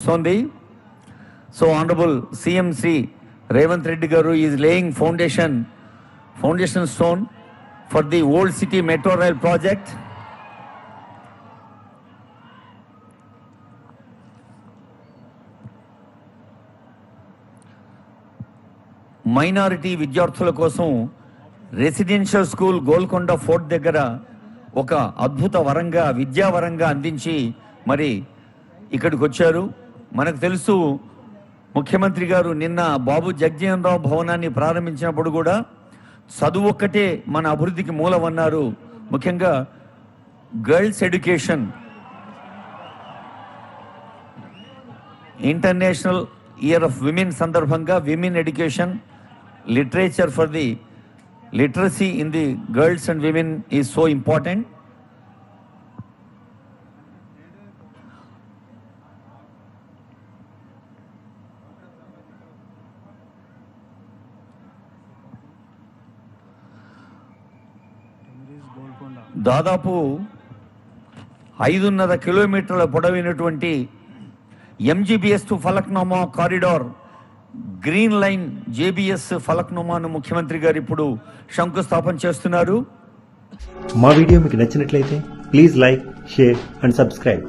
వస్తుంది. So honourable Shri Revanth Reddy garu is laying foundation foundation stone for the old city metro rail project minority విద్యార్థుల కోసం residential school Golconda fort దగ్గర ఒక అద్భుత వరంగా విద్యావరంగా అందించి మరి ఇక్కడికి వచ్చారు. మనకు తెలుసు ముఖ్యమంత్రి గారు నిన్న బాబు జగ్జీవన్ రావు భవనాన్ని ప్రారంభించినప్పుడు కూడా చదువు ఒక్కటే మన అభివృద్ధికి మూలమన్నారు. ముఖ్యంగా girls education international year of women సందర్భంగా women education literature for the literacy in the girls and women is so important. దాదాపు ఐదున్నర కిలోమీటర్ల పొడవైనటువంటి MGBS to Falaknuma corridor green line JBS ఫలక్నామాను ముఖ్యమంత్రి గారు ఇప్పుడు శంకుస్థాపన చేస్తున్నారు. మా వీడియో మీకు నచ్చినట్లయితే please like share and subscribe